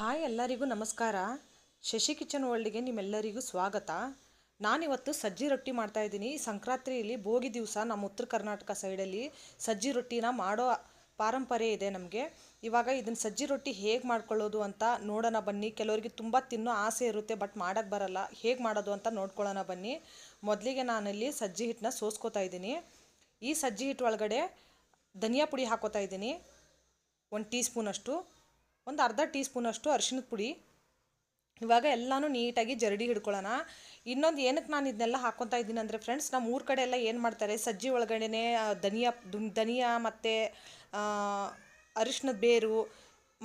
Hi ಎಲ್ಲರಿಗೂ ನಮಸ್ಕಾರ. Shashi kitchen ವರ್ಲ್ಡ್ಗೆ ನಿಮ್ಮೆಲ್ಲರಿಗೂ ಸ್ವಾಗತ. ನಾನಿವತ್ತು ಸಜ್ಜಿ ರೊಟ್ಟಿ ಮಾಡ್ತಾ ಇದ್ದೀನಿ. ಸಂಕ್ರಾಂತಿಯಲ್ಲಿ ಭೋಗಿ ದಿವಸ ನಮ್ಮ ಉತ್ತರ ಕರ್ನಾಟಕ ಸೈಡಲ್ಲಿ ಸಜ್ಜಿ ರೊಟ್ಟಿನ ಮಾಡೋ ಪಾರಂಪರೆ ಇದೆ ನಮಗೆ. ಇವಾಗ ಇದನ್ನು ಸಜ್ಜಿ ರೊಟ್ಟಿ ಹೇಗೆ ಮಾಡ್ಕೊಳ್ಳೋದು ಅಂತ ನೋಡೋಣ ಬನ್ನಿ. ಕೆಲವರಿಗೆ ತುಂಬ ತಿನ್ನೋ ಆಸೆ ಇರುತ್ತೆ, ಬಟ್ ಮಾಡೋಕ್ಕೆ ಬರಲ್ಲ. ಹೇಗೆ ಮಾಡೋದು ಅಂತ ನೋಡ್ಕೊಳ್ಳೋಣ ಬನ್ನಿ. ಮೊದಲಿಗೆ ನಾನಲ್ಲಿ ಸಜ್ಜಿ ಹಿಟ್ಟನ್ನ ಸೋಸ್ಕೋತಾ ಇದ್ದೀನಿ. ಈ ಸಜ್ಜಿ ಹಿಟ್ಟು ಒಳಗಡೆ ಧನಿಯಾ ಪುಡಿ ಹಾಕೋತಾ ಇದ್ದೀನಿ. ಒಂದು ಟೀ ಸ್ಪೂನಷ್ಟು ಒಂದು ಅರ್ಧ ಟೀ ಸ್ಪೂನಷ್ಟು ಅರಿಶಿಣದ ಪುಡಿ. ಇವಾಗ ಎಲ್ಲನೂ ನೀಟಾಗಿ ಜರಡಿ ಹಿಡ್ಕೊಳ್ಳೋಣ. ಇನ್ನೊಂದು ಏನಕ್ಕೆ ನಾನು ಇದನ್ನೆಲ್ಲ ಹಾಕ್ಕೊತಾ ಇದ್ದೀನಿ ಅಂದರೆ ಫ್ರೆಂಡ್ಸ್ ನಮ್ಮ ಊರ ಕಡೆ ಎಲ್ಲ ಏನು ಮಾಡ್ತಾರೆ? ಸಜ್ಜಿ ಒಳಗಡೆನೆ ಧನಿಯಾ ಧನಿಯಾ ಮತ್ತು ಅರಿಶಿನದ ಬೇರು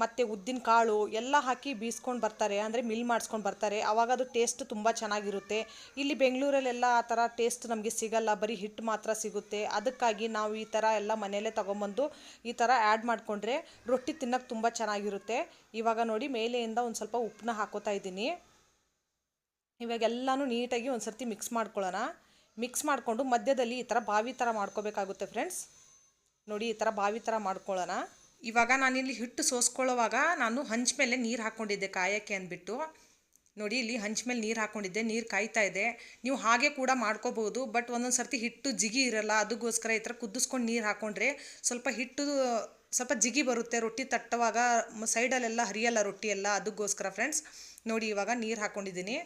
ಮತ್ತು ಉದ್ದಿನ ಕಾಳು ಎಲ್ಲ ಹಾಕಿ ಬೀಸ್ಕೊಂಡು ಬರ್ತಾರೆ, ಅಂದರೆ ಮಿಲ್ ಮಾಡಿಸ್ಕೊಂಡು ಬರ್ತಾರೆ. ಆವಾಗ ಅದು ಟೇಸ್ಟ್ ತುಂಬ ಚೆನ್ನಾಗಿರುತ್ತೆ. ಇಲ್ಲಿ ಬೆಂಗಳೂರಲ್ಲೆಲ್ಲ ಆ ಥರ ಟೇಸ್ಟ್ ನಮಗೆ ಸಿಗಲ್ಲ, ಬರೀ ಹಿಟ್ಟು ಮಾತ್ರ ಸಿಗುತ್ತೆ. ಅದಕ್ಕಾಗಿ ನಾವು ಈ ಥರ ಎಲ್ಲ ಮನೆಯಲ್ಲೇ ತೊಗೊಂಬಂದು ಈ ಥರ ಆ್ಯಡ್ ಮಾಡಿಕೊಂಡ್ರೆ ರೊಟ್ಟಿ ತಿನ್ನೋಕ್ಕೆ ತುಂಬ ಚೆನ್ನಾಗಿರುತ್ತೆ. ಇವಾಗ ನೋಡಿ ಮೇಲೆಯಿಂದ ಒಂದು ಸ್ವಲ್ಪ ಉಪ್ಪನ್ನ ಹಾಕೋತಾ ಇದ್ದೀನಿ. ಇವಾಗೆಲ್ಲನೂ ನೀಟಾಗಿ ಒಂದು ಸರ್ತಿ ಮಿಕ್ಸ್ ಮಾಡ್ಕೊಳ್ಳೋಣ. ಮಿಕ್ಸ್ ಮಾಡಿಕೊಂಡು ಮಧ್ಯದಲ್ಲಿ ಈ ಥರ ಬಾವಿ ಥರ ಮಾಡ್ಕೋಬೇಕಾಗುತ್ತೆ ಫ್ರೆಂಡ್ಸ್ ನೋಡಿ ಈ ಥರ ಬಾವಿ ಥರ ಮಾಡ್ಕೊಳ್ಳೋಣ. ಇವಾಗ ನಾನಿಲ್ಲಿ ಹಿಟ್ಟು ಸೋಸ್ಕೊಳ್ಳೋವಾಗ ನಾನು ಹಂಚ ಮೇಲೆ ನೀರು ಹಾಕ್ಕೊಂಡಿದ್ದೆ ಕಾಯೋಕ್ಕೆ ಅಂದ್ಬಿಟ್ಟು. ನೋಡಿ, ಇಲ್ಲಿ ಹಂಚ ಮೇಲೆ ನೀರು ಹಾಕ್ಕೊಂಡಿದ್ದೆ ನೀರು ಕಾಯ್ತಾ ಇದೆ. ನೀವು ಹಾಗೆ ಕೂಡ ಮಾಡ್ಕೋಬೋದು, ಬಟ್ ಒಂದೊಂದು ಸರ್ತಿ ಹಿಟ್ಟು ಜಿಗಿ ಇರಲ್ಲ ಅದಕ್ಕೋಸ್ಕರ ಈ ಥರ ಕುದಿಸ್ಕೊಂಡು ನೀರು ಹಾಕ್ಕೊಂಡ್ರೆ ಸ್ವಲ್ಪ ಹಿಟ್ಟು, ಸ್ವಲ್ಪ ಜಿಗಿ ಬರುತ್ತೆ, ರೊಟ್ಟಿ ತಟ್ಟುವಾಗ ಸೈಡಲ್ಲೆಲ್ಲ ಹರಿಯಲ್ಲ ರೊಟ್ಟಿ ಎಲ್ಲ ಅದಕ್ಕೋಸ್ಕರ ಫ್ರೆಂಡ್ಸ್ ನೋಡಿ, ಇವಾಗ ನೀರು ಹಾಕ್ಕೊಂಡಿದ್ದೀನಿ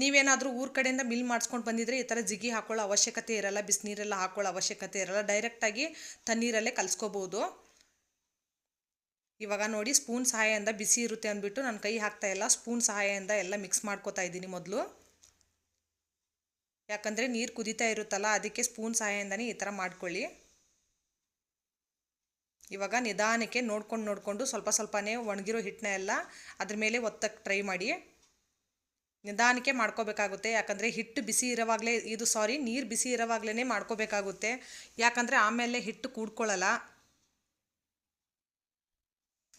ನೀವೇನಾದರೂ ಊರ ಕಡೆಯಿಂದ ಮಿಲ್ ಮಾಡಿಸ್ಕೊಂಡು ಬಂದಿದ್ರೆ ಈ ಥರ ಜಿಗಿ ಹಾಕೊಳ್ಳೋ ಅವಶ್ಯಕತೆ ಇರಲ್ಲ, ಬಿಸಿನೀರೆಲ್ಲ ಹಾಕೊಳ್ಳೋ ಅವಶ್ಯಕತೆ ಇರಲ್ಲ. ಡೈರೆಕ್ಟಾಗಿ ತಣ್ಣೀರಲ್ಲೇ ಕಲಿಸ್ಕೋಬೋದು. ಇವಾಗ ನೋಡಿ ಸ್ಪೂನ್ ಸಹಾಯದಿಂದ ಬಿಸಿ ಇರುತ್ತೆ ಅಂದ್ಬಿಟ್ಟು ನಾನು ಕೈ ಹಾಕ್ತಾ ಇಲ್ಲ. ಸ್ಪೂನ್ ಸಹಾಯದಿಂದ ಎಲ್ಲ ಮಿಕ್ಸ್ ಮಾಡ್ಕೋತಾ ಇದ್ದೀನಿ ಮೊದಲು. ಯಾಕಂದರೆ ನೀರು ಕುದೀತಾ ಇರುತ್ತಲ್ಲ, ಅದಕ್ಕೆ ಸ್ಪೂನ್ ಸಹಾಯದಿಂದನೇ ಈ ಥರ ಮಾಡ್ಕೊಳ್ಳಿ. ಇವಾಗ ನಿಧಾನಕ್ಕೆ ನೋಡ್ಕೊಂಡು ನೋಡಿಕೊಂಡು ಸ್ವಲ್ಪ ಸ್ವಲ್ಪನೇ ಒಣಗಿರೋ ಹಿಟ್ಟನ್ನ ಎಲ್ಲ ಅದ್ರ ಮೇಲೆ ಒತ್ತಕ್ಕೆ ಟ್ರೈ ಮಾಡಿ. ನಿಧಾನಕ್ಕೆ ಮಾಡ್ಕೋಬೇಕಾಗುತ್ತೆ. ಯಾಕಂದರೆ ಹಿಟ್ಟು ಬಿಸಿ ಇರೋವಾಗಲೇ ಇದು ಸಾರಿ ನೀರು ಬಿಸಿ ಇರೋವಾಗಲೇ ಮಾಡ್ಕೋಬೇಕಾಗುತ್ತೆ. ಯಾಕಂದರೆ ಆಮೇಲೆ ಹಿಟ್ಟು ಕೂಡ್ಕೊಳ್ಳಲ್ಲ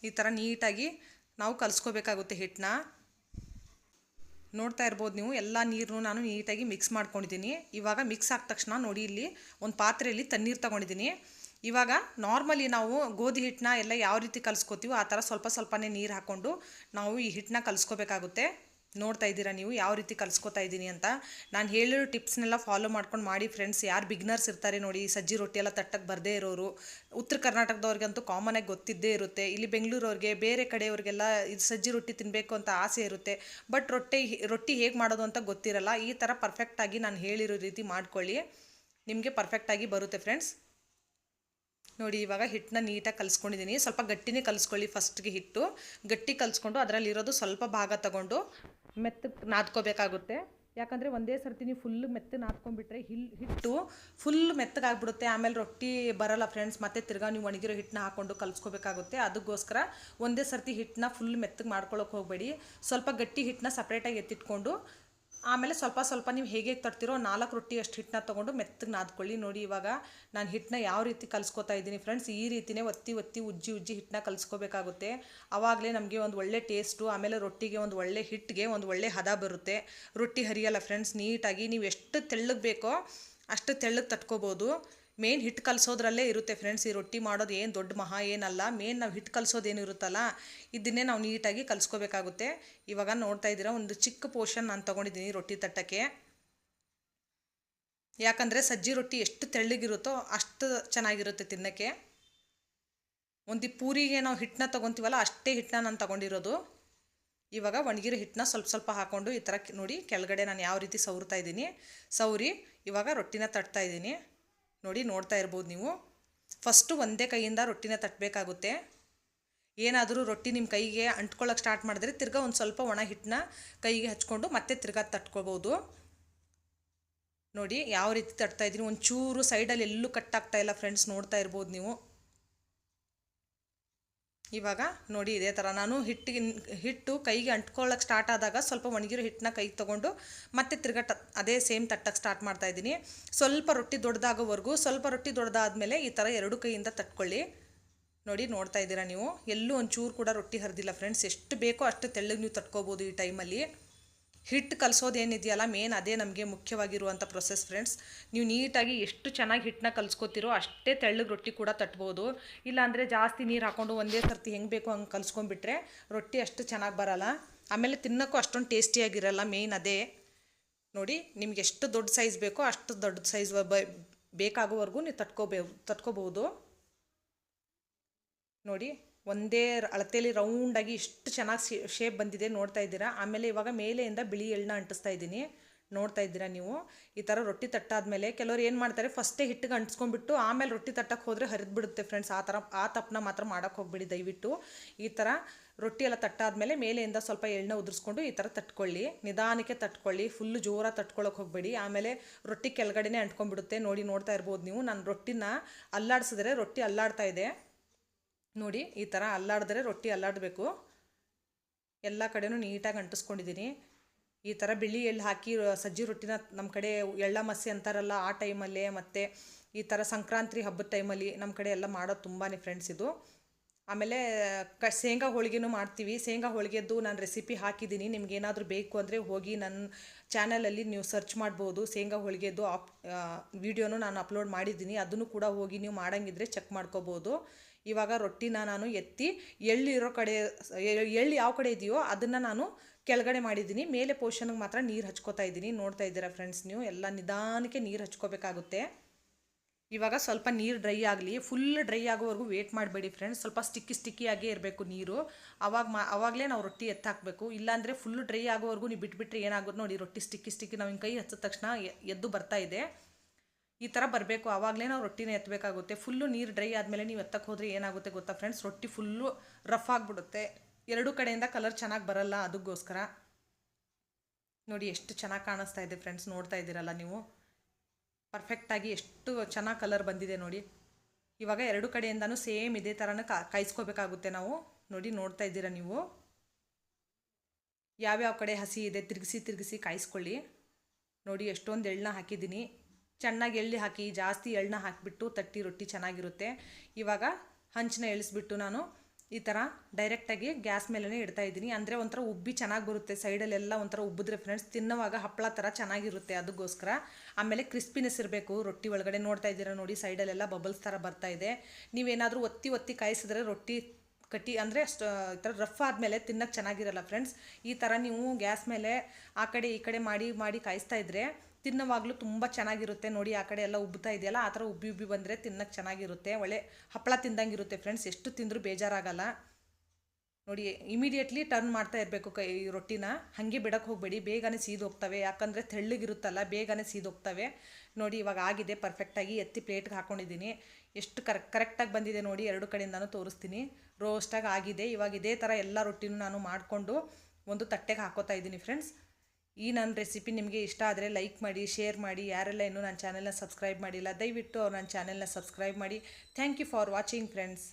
ಈ ಥರ ನೀಟಾಗಿ ನಾವು ಕಲಿಸ್ಕೋಬೇಕಾಗುತ್ತೆ ಹಿಟ್ಟನ್ನ. ನೋಡ್ತಾ ಇರ್ಬೋದು ನೀವು, ಎಲ್ಲ ನೀರನ್ನು ನಾನು ನೀಟಾಗಿ ಮಿಕ್ಸ್ ಮಾಡ್ಕೊಂಡಿದ್ದೀನಿ. ಇವಾಗ ಮಿಕ್ಸ್ ಆದ ತಕ್ಷಣ ನೋಡಿ ಇಲ್ಲಿ ಒಂದು ಪಾತ್ರೆಯಲ್ಲಿ ತಣ್ಣೀರು ತೊಗೊಂಡಿದ್ದೀನಿ. ಇವಾಗ ನಾರ್ಮಲಿ ನಾವು ಗೋಧಿ ಹಿಟ್ಟನ್ನ ಎಲ್ಲ ಯಾವ ರೀತಿ ಕಲಿಸ್ಕೋತೀವೋ ಆ ಥರ ಸ್ವಲ್ಪ ಸ್ವಲ್ಪನೇ ನೀರು ಹಾಕ್ಕೊಂಡು ನಾವು ಈ ಹಿಟ್ಟನ್ನ ಕಲಿಸ್ಕೋಬೇಕಾಗುತ್ತೆ. ನೋಡ್ತಾ ಇದ್ದೀರಾ ನೀವು? ಯಾವ ರೀತಿ ಕಲಿಸ್ಕೊತಾ ಇದ್ದೀನಿ ಅಂತ ನಾನು ಹೇಳಿರೋ ಟಿಪ್ಸ್ನೆಲ್ಲ ಫಾಲೋ ಮಾಡ್ಕೊಂಡು ಮಾಡಿ ಫ್ರೆಂಡ್ಸ್. ಯಾರು ಬಿಗ್ನರ್ಸ್ ಇರ್ತಾರೆ ನೋಡಿ, ಸಜ್ಜಿ ರೊಟ್ಟಿ ಎಲ್ಲ ತಟ್ಟಕ್ಕೆ ಬರದೇ ಇರೋರು. ಉತ್ತರ ಕರ್ನಾಟಕದವ್ರಿಗಂತೂ ಕಾಮನಾಗಿ ಗೊತ್ತಿದ್ದೇ ಇರುತ್ತೆ. ಇಲ್ಲಿ ಬೆಂಗಳೂರವ್ರಿಗೆ, ಬೇರೆ ಕಡೆಯವ್ರಿಗೆಲ್ಲ ಇದು ಸಜ್ಜಿ ರೊಟ್ಟಿ ತಿನ್ನಬೇಕು ಅಂತ ಆಸೆ ಇರುತ್ತೆ. ಬಟ್ ರೊಟ್ಟಿ ರೊಟ್ಟಿ ಹೇಗೆ ಮಾಡೋದು ಅಂತ ಗೊತ್ತಿರಲ್ಲ. ಈ ಥರ ಪರ್ಫೆಕ್ಟಾಗಿ ನಾನು ಹೇಳಿರೋ ರೀತಿ ಮಾಡ್ಕೊಳ್ಳಿ. ನಿಮಗೆ ಪರ್ಫೆಕ್ಟಾಗಿ ಬರುತ್ತೆ ಫ್ರೆಂಡ್ಸ್ ನೋಡಿ, ಇವಾಗ ಹಿಟ್ಟನ್ನ ನೀಟಾಗಿ ಕಲಿಸ್ಕೊಂಡಿದ್ದೀನಿ. ಸ್ವಲ್ಪ ಗಟ್ಟಿನೇ ಕಲಿಸ್ಕೊಳ್ಳಿ ಫಸ್ಟ್ಗೆ ಹಿಟ್ಟು. ಗಟ್ಟಿ ಕಲಿಸ್ಕೊಂಡು ಅದರಲ್ಲಿರೋದು ಸ್ವಲ್ಪ ಭಾಗ ತಗೊಂಡು ಮೆತ್ತಗೆ ನಾದ್ಕೋಬೇಕಾಗುತ್ತೆ. ಯಾಕಂದರೆ ಒಂದೇ ಸರ್ತಿ ನೀವು ಫುಲ್ ಮೆತ್ತಗೆ ನಾದ್ಕೊಂಡ್ಬಿಟ್ರೆ ಹಿಲ್, ಹಿಟ್ಟು ಫುಲ್ ಮೆತ್ತಗಾಗ್ಬಿಡುತ್ತೆ. ಆಮೇಲೆ ರೊಟ್ಟಿ ಬರಲ್ಲ ಫ್ರೆಂಡ್ಸ್ ಮತ್ತೆ ತಿರ್ಗಾ ನೀವು ಒಣಗಿರೋ ಹಿಟ್ಟನ್ನ ಹಾಕ್ಕೊಂಡು ಕಲಿಸ್ಕೋಬೇಕಾಗುತ್ತೆ. ಅದಕ್ಕೋಸ್ಕರ ಒಂದೇ ಸರ್ತಿ ಹಿಟ್ಟನ್ನ ಫುಲ್ ಮೆತ್ತಗೆ ಮಾಡ್ಕೊಳ್ಳೋಕೆ ಹೋಗಬೇಡಿ. ಸ್ವಲ್ಪ ಗಟ್ಟಿ ಹಿಟ್ಟನ್ನ ಸಪ್ರೇಟಾಗಿ ಎತ್ತಿಟ್ಕೊಂಡು ಆಮೇಲೆ ಸ್ವಲ್ಪ ಸ್ವಲ್ಪ ನೀವು ಹೇಗೆ ತರ್ತಿರೋ ನಾಲ್ಕು ರೊಟ್ಟಿ ಅಷ್ಟು ಹಿಟ್ಟನ್ನ ತೊಗೊಂಡು ಮೆತ್ತಗೆ ನಾದ್ಕೊಳ್ಳಿ. ನೋಡಿ ಇವಾಗ ನಾನು ಹಿಟ್ಟನ್ನ ಯಾವ ರೀತಿ ಕಲಿಸ್ಕೊತಾ ಇದ್ದೀನಿ ಫ್ರೆಂಡ್ಸ್ ಈ ರೀತಿನೇ ಒತ್ತಿ ಒತ್ತಿ ಉಜ್ಜಿ ಉಜ್ಜಿ ಹಿಟ್ಟನ್ನ ಕಲಿಸ್ಕೋಬೇಕಾಗುತ್ತೆ. ಆವಾಗಲೇ ನಮಗೆ ಒಂದು ಒಳ್ಳೆ ಟೇಸ್ಟು ಆಮೇಲೆ ರೊಟ್ಟಿಗೆ ಒಂದು ಒಳ್ಳೆ ಹಿಟ್ಟಿಗೆ ಒಂದು ಒಳ್ಳೆ ಹದ ಬರುತ್ತೆ. ರೊಟ್ಟಿ ಹರಿಯಲ್ಲ ಫ್ರೆಂಡ್ಸ್ ನೀಟಾಗಿ ನೀವು ಎಷ್ಟು ತೆಳ್ಳಗೆ ಬೇಕೋ ಅಷ್ಟು ತೆಳ್ಳಗೆ ತಟ್ಕೋಬೋದು. ಮೇನ್ ಹಿಟ್ಟು ಕಲಿಸೋದ್ರಲ್ಲೇ ಇರುತ್ತೆ ಫ್ರೆಂಡ್ಸ್ ಈ ರೊಟ್ಟಿ ಮಾಡೋದು ಏನು ದೊಡ್ಡ ಮಹಾ ಏನಲ್ಲ, ಮೇನ್ ನಾವು ಹಿಟ್ಟು ಕಲಿಸೋದೇನು ಇರುತ್ತಲ್ಲ, ಇದನ್ನೇ ನಾವು ನೀಟಾಗಿ ಕಲಿಸ್ಕೋಬೇಕಾಗುತ್ತೆ. ಇವಾಗ ನೋಡ್ತಾ ಇದ್ದೀರಾ, ಒಂದು ಚಿಕ್ಕ ಪೋರ್ಷನ್ ನಾನು ತೊಗೊಂಡಿದ್ದೀನಿ ರೊಟ್ಟಿ ತಟ್ಟಕ್ಕೆ. ಯಾಕಂದರೆ ಸಜ್ಜಿ ರೊಟ್ಟಿ ಎಷ್ಟು ತೆಳ್ಳಗಿರುತ್ತೋ ಅಷ್ಟು ಚೆನ್ನಾಗಿರುತ್ತೆ ತಿನ್ನೋಕ್ಕೆ. ಒಂದು ಪೂರಿಗೆ ನಾವು ಹಿಟ್ಟನ್ನ ತೊಗೊತೀವಲ್ಲ, ಅಷ್ಟೇ ಹಿಟ್ಟನ್ನ ನಾನು ತೊಗೊಂಡಿರೋದು. ಇವಾಗ ಒಣಗಿರೋ ಹಿಟ್ಟನ್ನ ಸ್ವಲ್ಪ ಸ್ವಲ್ಪ ಹಾಕ್ಕೊಂಡು ಈ ಥರ ನೋಡಿ ಕೆಳಗಡೆ ನಾನು ಯಾವ ರೀತಿ ಸವರ್ತಾ ಇದ್ದೀನಿ. ಸೌರಿ ಇವಾಗ ರೊಟ್ಟಿನ ತಟ್ತಾ ಇದ್ದೀನಿ. ನೋಡಿ ನೋಡ್ತಾ ಇರ್ಬೋದು ನೀವು. ಫಸ್ಟು ಒಂದೇ ಕೈಯಿಂದ ರೊಟ್ಟಿನ ತಟ್ಟಬೇಕಾಗುತ್ತೆ. ಏನಾದರೂ ರೊಟ್ಟಿ ನಿಮ್ಮ ಕೈಗೆ ಅಂಟ್ಕೊಳ್ಳೋಕೆ ಸ್ಟಾರ್ಟ್ ಮಾಡಿದ್ರೆ ತಿರ್ಗಾ ಒಂದು ಸ್ವಲ್ಪ ಒಣ ಹಿಟ್ಟನ್ನ ಕೈಗೆ ಹಚ್ಕೊಂಡು ಮತ್ತೆ ತಿರ್ಗಾ ತಟ್ಕೋಬೋದು. ನೋಡಿ ಯಾವ ರೀತಿ ತಟ್ತಾ ಇದ್ದೀನಿ. ಒಂಚೂರು ಸೈಡಲ್ಲಿ ಎಲ್ಲೂ ಕಟ್ಟಾಗ್ತಾ ಇಲ್ಲ ಫ್ರೆಂಡ್ಸ್ ನೋಡ್ತಾ ಇರ್ಬೋದು ನೀವು. ಇವಾಗ ನೋಡಿ ಇದೇ ಥರ ನಾನು ಹಿಟ್ಟಿಗೆ ಹಿಟ್ಟು ಕೈಗೆ ಅಂಟ್ಕೊಳ್ಳೋಕೆ ಸ್ಟಾರ್ಟ್ ಆದಾಗ ಸ್ವಲ್ಪ ಒಣಗಿರೋ ಹಿಟ್ಟನ್ನ ಕೈಗೆ ತೊಗೊಂಡು ಮತ್ತೆ ತಿರ್ಗಾ ಟ ಅದೇ ಸೇಮ್ ತಟ್ಟಕ್ಕೆ ಸ್ಟಾರ್ಟ್ ಮಾಡ್ತಾ ಇದ್ದೀನಿ. ಸ್ವಲ್ಪ ರೊಟ್ಟಿ ದೊಡ್ಡದಾಗೋವರೆಗೂ, ಸ್ವಲ್ಪ ರೊಟ್ಟಿ ದೊಡ್ಡದಾದಮೇಲೆ ಈ ಥರ ಎರಡು ಕೈಯಿಂದ ತಟ್ಕೊಳ್ಳಿ. ನೋಡಿ ನೋಡ್ತಾ ಇದ್ದೀರಾ ನೀವು? ಎಲ್ಲೂ ಒಂಚೂರು ಕೂಡ ರೊಟ್ಟಿ ಹರಿದಿಲ್ಲ ಫ್ರೆಂಡ್ಸ್ ಎಷ್ಟು ಬೇಕೋ ಅಷ್ಟು ತೆಳ್ಳಗೆ ನೀವು ತಟ್ಕೋಬೋದು ಈ ಟೈಮಲ್ಲಿ ಹಿಟ್ಟು ಕಲಿಸೋದೇನಿದೆಯಲ್ಲ ಮೇನ್ ಅದೇ ನಮಗೆ ಮುಖ್ಯವಾಗಿರುವಂಥ ಪ್ರೊಸೆಸ್ ಫ್ರೆಂಡ್ಸ್ ನೀವು ನೀಟಾಗಿ ಎಷ್ಟು ಚೆನ್ನಾಗಿ ಹಿಟ್ಟನ್ನ ಕಲಿಸ್ಕೊತಿರೋ ಅಷ್ಟೇ ತೆಳ್ಳಗೆ ರೊಟ್ಟಿ ಕೂಡ ತಟ್ಬೋದು. ಇಲ್ಲಾಂದರೆ ಜಾಸ್ತಿ ನೀರು ಹಾಕ್ಕೊಂಡು ಒಂದೇ ಸರ್ತಿ ಹೆಂಗೆ ಬೇಕೋ ಹಂಗೆ ಕಲಿಸ್ಕೊಂಡ್ಬಿಟ್ರೆ ರೊಟ್ಟಿ ಅಷ್ಟು ಚೆನ್ನಾಗಿ ಬರಲ್ಲ. ಆಮೇಲೆ ತಿನ್ನೋಕ್ಕೂ ಅಷ್ಟೊಂದು ಟೇಸ್ಟಿಯಾಗಿರಲ್ಲ ಮೇಯ್ನ್ ಅದೇ. ನೋಡಿ, ನಿಮ್ಗೆ ಎಷ್ಟು ದೊಡ್ಡ ಸೈಜ್ ಬೇಕೋ ಅಷ್ಟು ದೊಡ್ಡ ಸೈಜ್ ಬೇಕಾಗೋವರೆಗೂ ನೀವು ತಟ್ಕೋಬೇ ತಟ್ಕೋಬಹುದು ನೋಡಿ ಒಂದೇ ಅಳತೆಯಲ್ಲಿ ರೌಂಡಾಗಿ ಇಷ್ಟು ಚೆನ್ನಾಗಿ ಶೇಪ್ ಬಂದಿದೆ ನೋಡ್ತಾ ಇದ್ದೀರಾ. ಆಮೇಲೆ ಇವಾಗ ಮೇಲೆಯಿಂದ ಬಿಳಿ ಎಳ್ಳನ್ನ ಅಂಟಿಸ್ತಾ ಇದ್ದೀನಿ. ನೋಡ್ತಾ ಇದ್ದೀರಾ ನೀವು? ಈ ಥರ ರೊಟ್ಟಿ ತಟ್ಟಾದ್ಮೇಲೆ ಕೆಲವರು ಏನು ಮಾಡ್ತಾರೆ ಫಸ್ಟೇ ಹಿಟ್ಟಿಗೆ ಅಂಟಿಸ್ಕೊಂಡ್ಬಿಟ್ಟು ಆಮೇಲೆ ರೊಟ್ಟಿ ತಟ್ಟಕ್ಕೆ ಹೋದರೆ ಹರಿದು ಬಿಡುತ್ತೆ ಫ್ರೆಂಡ್ಸ್ ಆ ಥರ ಆ ತಪ್ಪನ್ನ ಮಾತ್ರ ಮಾಡೋಕ್ಕೆ ಹೋಗ್ಬಿಡಿ ದಯವಿಟ್ಟು. ಈ ಥರ ರೊಟ್ಟಿ ಎಲ್ಲ ತಟ್ಟಾದಮೇಲೆ ಮೇಲೆಯಿಂದ ಸ್ವಲ್ಪ ಎಣ್ಣೆ ಉದುರಿಸ್ಕೊಂಡು ಈ ಥರ ತಟ್ಕೊಳ್ಳಿ. ನಿಧಾನಕ್ಕೆ ತಟ್ಕೊಳ್ಳಿ. ಫುಲ್ಲು ಜೋರಾಗಿ ತಟ್ಕೊಳ್ಳೋಕೆ ಹೋಗಬೇಡಿ. ಆಮೇಲೆ ರೊಟ್ಟಿ ಕೆಳಗಡೆನೇ ಅಂಟ್ಕೊಂಡ್ಬಿಡುತ್ತೆ. ನೋಡಿ ನೋಡ್ತಾ ಇರ್ಬೋದು ನೀವು. ನಾನು ರೊಟ್ಟಿನ ಅಲ್ಲಾಡಿಸಿದ್ರೆ ರೊಟ್ಟಿ ಅಲ್ಲಾಡ್ತಾ ಇದೆ. ನೋಡಿ, ಈ ಥರ ಅಲ್ಲಾಡಿದ್ರೆ ರೊಟ್ಟಿ ಅಲ್ಲಾಡಬೇಕು. ಎಲ್ಲ ಕಡೆನೂ ನೀಟಾಗಿ ಅಂಟಿಸ್ಕೊಂಡಿದ್ದೀನಿ. ಈ ಥರ ಬಿಳಿ ಎಳ್ಳು ಹಾಕಿ ಸಜ್ಜಿ ರೊಟ್ಟಿನ ನಮ್ಮ ಕಡೆ ಎಳ್ಳ ಮಸಿ ಅಂತಾರಲ್ಲ, ಆ ಟೈಮಲ್ಲೇ ಮತ್ತು ಈ ಥರ ಸಂಕ್ರಾಂತಿ ಹಬ್ಬದ ಟೈಮಲ್ಲಿ ನಮ್ಮ ಕಡೆ ಎಲ್ಲ ಮಾಡೋದು ತುಂಬಾ ಫ್ರೆಂಡ್ಸ್ ಇದು. ಆಮೇಲೆ, ಕ, ಶೇಂಗಾ ಹೋಳಿಗೆನೂ ಮಾಡ್ತೀವಿ. ಶೇಂಗಾ ಹೋಳಿಗೆದ್ದು ನಾನು ರೆಸಿಪಿ ಹಾಕಿದ್ದೀನಿ. ನಿಮ್ಗೆ ಏನಾದರೂ ಬೇಕು ಅಂದರೆ ಹೋಗಿ ನನ್ನ ಚಾನಲಲ್ಲಿ ನೀವು ಸರ್ಚ್ ಮಾಡ್ಬೋದು. ಶೇಂಗಾ ಹೋಳಿಗೆದ್ದು ಆಪ್ ವೀಡಿಯೋನೂ ನಾನು ಅಪ್ಲೋಡ್ ಮಾಡಿದ್ದೀನಿ. ಅದನ್ನು ಕೂಡ ಹೋಗಿ ನೀವು ಮಾಡಂಗಿದ್ರೆ ಚೆಕ್ ಮಾಡ್ಕೋಬೋದು. ಇವಾಗ ರೊಟ್ಟಿನ ನಾನು ಎತ್ತಿ ಎಳ್ಳಿರೋ ಕಡೆ ಎಳ್ಳು ಯಾವ ಕಡೆ ಇದೆಯೋ ಅದನ್ನು ನಾನು ಕೆಳಗಡೆ ಮಾಡಿದ್ದೀನಿ. ಮೇಲೆ ಪೋರ್ಷನ್ಗೆ ಮಾತ್ರ ನೀರು ಹಚ್ಕೋತಾ ಇದ್ದೀನಿ. ನೋಡ್ತಾ ಇದ್ದೀರಾ ಫ್ರೆಂಡ್ಸ್ ನೀವು? ಎಲ್ಲ ನಿಧಾನಕ್ಕೆ ನೀರು ಹಚ್ಕೋಬೇಕಾಗುತ್ತೆ. ಇವಾಗ ಸ್ವಲ್ಪ ನೀರು ಡ್ರೈ ಆಗಲಿ ಫುಲ್ ಡ್ರೈ ಆಗೋವರೆಗೂ ವೇಟ್ ಮಾಡಬೇಡಿ ಫ್ರೆಂಡ್ಸ್ ಸ್ವಲ್ಪ ಸ್ಟಿಕ್ಕಿ ಸ್ಟಿಕ್ಕಿಯಾಗೇ ಇರಬೇಕು ನೀರು. ಅವಾಗ ಮಾ, ಅವಾಗಲೇ ನಾವು ರೊಟ್ಟಿ ಎತ್ತಾಕಬೇಕು. ಇಲ್ಲಾಂದರೆ ಫುಲ್ ಡ್ರೈ ಆಗೋವರೆಗೂ ನೀವು ಬಿಟ್ಬಿಟ್ರೆ ಏನಾಗುತ್ತೆ ನೋಡಿ, ರೊಟ್ಟಿ ಸ್ಟಿಕ್ಕಿ ಸ್ಟಿಕ್ಕಿ ನಾವು ಹಿಂಗೆ ಕೈ ಹಚ್ಚಿದ ತಕ್ಷಣ ಎದ್ದು ಬರ್ತಾ ಇದೆ. ಈ ಥರ ಬರಬೇಕು. ಆವಾಗಲೇ ನಾವು ರೊಟ್ಟಿನ ಎತ್ತಬೇಕಾಗುತ್ತೆ ಫುಲ್ಲು ನೀರು ಡ್ರೈ ಆದಮೇಲೆ ನೀವು ಎತ್ತಕ್ಕೆ ಹೋದರೆ ಏನಾಗುತ್ತೆ ಗೊತ್ತಾ ಫ್ರೆಂಡ್ಸ್ ರೊಟ್ಟಿ ಫುಲ್ಲು ರಫ್ ಆಗಿಬಿಡುತ್ತೆ. ಎರಡು ಕಡೆಯಿಂದ ಕಲರ್ ಚೆನ್ನಾಗಿ ಬರಲ್ಲ ಅದಕ್ಕೋಸ್ಕರ. ನೋಡಿ, ಎಷ್ಟು ಚೆನ್ನಾಗಿ ಕಾಣಿಸ್ತಾ ಇದೆ ಫ್ರೆಂಡ್ಸ್ ನೋಡ್ತಾ ಇದ್ದೀರಲ್ಲ ನೀವು? ಪರ್ಫೆಕ್ಟಾಗಿ ಎಷ್ಟು ಚೆನ್ನಾಗಿ ಕಲರ್ ಬಂದಿದೆ ನೋಡಿ. ಇವಾಗ ಎರಡು ಕಡೆಯಿಂದನೂ ಸೇಮ್ ಇದೇ ಥರನೂ ಕಾಯಿಸ್ಕೋಬೇಕಾಗುತ್ತೆ ನಾವು. ನೋಡಿ, ನೋಡ್ತಾ ಇದ್ದೀರಾ ನೀವು? ಯಾವ್ಯಾವ ಕಡೆ ಹಸಿ ಇದೆ, ತಿರುಗಿಸಿ ತಿರುಗಿಸಿ ಕಾಯಿಸ್ಕೊಳ್ಳಿ. ನೋಡಿ, ಎಷ್ಟೊಂದು ಎಳ್ಳನ್ನ ಹಾಕಿದ್ದೀನಿ. ಚೆನ್ನಾಗಿ ಎಳ್ಳಿ ಹಾಕಿ, ಜಾಸ್ತಿ ಎಳ್ಳನ್ನ ಹಾಕಿಬಿಟ್ಟು ತಟ್ಟಿ ರೊಟ್ಟಿ ಚೆನ್ನಾಗಿರುತ್ತೆ. ಇವಾಗ ಹಂಚನ್ನ ಎಳಿಸ್ಬಿಟ್ಟು ನಾನು ಈ ಥರ ಡೈರೆಕ್ಟಾಗಿ ಗ್ಯಾಸ್ ಮೇಲೇ ಇಡ್ತಾ ಇದ್ದೀನಿ. ಅಂದರೆ ಒಂಥರ ಉಬ್ಬಿ ಚೆನ್ನಾಗಿ ಬರುತ್ತೆ. ಸೈಡಲ್ಲೆಲ್ಲ ಒಂಥರ ಉಬ್ಬಿದ್ರೆ ಫ್ರೆಂಡ್ಸ್ ತಿನ್ನೋವಾಗ ಹಪ್ಪಳ ಥರ ಚೆನ್ನಾಗಿರುತ್ತೆ ಅದಕ್ಕೋಸ್ಕರ ಆಮೇಲೆ ಕ್ರಿಸ್ಪಿನೆಸ್ ಇರಬೇಕು. ರೊಟ್ಟಿ ಒಳಗಡೆ ನೋಡ್ತಾ ಇದ್ದೀರಾ ನೋಡಿ ಸೈಡಲ್ಲೆಲ್ಲ ಬಬಲ್ಸ್ ಥರ ಬರ್ತಾ ಇದೆ. ನೀವೇನಾದರೂ ಒತ್ತಿ ಒತ್ತಿ ಕಾಯಿಸಿದ್ರೆ ರೊಟ್ಟಿ ಕಟ್ಟಿ, ಅಂದರೆ ಅಷ್ಟು ಈ ಥರ ರಫ್ ಆದಮೇಲೆ ತಿನ್ನಕ್ಕೆ ಚೆನ್ನಾಗಿರಲ್ಲ ಫ್ರೆಂಡ್ಸ್ ಈ ಥರ ನೀವು ಗ್ಯಾಸ್ ಮೇಲೆ ಆ ಕಡೆ ಈ ಕಡೆ ಮಾಡಿ ಮಾಡಿ ಕಾಯಿಸ್ತಾ ಇದ್ರೆ ತಿನ್ನೋವಾಗಲೂ ತುಂಬ ಚೆನ್ನಾಗಿರುತ್ತೆ. ನೋಡಿ, ಆ ಕಡೆ ಎಲ್ಲ ಉಬ್ಬುತ್ತಾ ಇದೆಯಲ್ಲ, ಆ ಥರ ಉಬ್ಬಿ ಉಬ್ಬಿ ಬಂದರೆ ತಿನ್ನಕ್ಕೆ ಚೆನ್ನಾಗಿರುತ್ತೆ. ಒಳ್ಳೆ ಹಪ್ಪಳ ತಿಂದಂಗಿರುತ್ತೆ ಫ್ರೆಂಡ್ಸ್ ಎಷ್ಟು ತಿಂದರೂ ಬೇಜಾರಾಗಲ್ಲ. ನೋಡಿ ಇಮಿಡಿಯೇಟ್ಲಿ ಟರ್ನ್ ಮಾಡ್ತಾ ಇರಬೇಕು ಕೈ ರೊಟ್ಟಿನ. ಹಾಗೆ ಬಿಡಕ್ಕೆ ಹೋಗಬೇಡಿ. ಬೇಗನೆ ಸೀದೋಗ್ತವೆ ಯಾಕಂದರೆ ತೆಳ್ಳಗಿರುತ್ತಲ್ಲ, ಬೇಗನೆ ಸೀದೋಗ್ತವೆ ನೋಡಿ, ಇವಾಗ ಆಗಿದೆ ಪರ್ಫೆಕ್ಟಾಗಿ ಎತ್ತಿ ಪ್ಲೇಟ್ಗೆ ಹಾಕ್ಕೊಂಡಿದ್ದೀನಿ ಎಷ್ಟು ಕರ್ ಕರೆಕ್ಟಾಗಿ ಬಂದಿದೆ ನೋಡಿ, ಎರಡು ಕಡೆಯಿಂದನೂ ತೋರಿಸ್ತೀನಿ. ರೋಸ್ಟಾಗಿ ಆಗಿದೆ. ಇವಾಗ ಇದೇ ಥರ ಎಲ್ಲ ರೊಟ್ಟಿನೂ ನಾನು ಮಾಡಿಕೊಂಡು ಒಂದು ತಟ್ಟೆಗೆ ಹಾಕೋತಾ ಇದ್ದೀನಿ ಫ್ರೆಂಡ್ಸ್ ಈ ನನ್ನ ರೆಸಿಪಿ ನಿಮಗೆ ಇಷ್ಟ ಆದರೆ ಲೈಕ್ ಮಾಡಿ, ಶೇರ್ ಮಾಡಿ, ಯಾರೆಲ್ಲ ಇನ್ನೂ ನನ್ನ ಚಾನೆಲ್ನ ಸಬ್ಸ್ಕ್ರೈಬ್ ಮಾಡಿಲ್ಲ, ದಯವಿಟ್ಟು ಅವ್ರು ನನ್ನ ಚಾನೆಲ್ನ ಸಬ್ಸ್ಕ್ರೈಬ್ ಮಾಡಿ. Thank you for watching friends.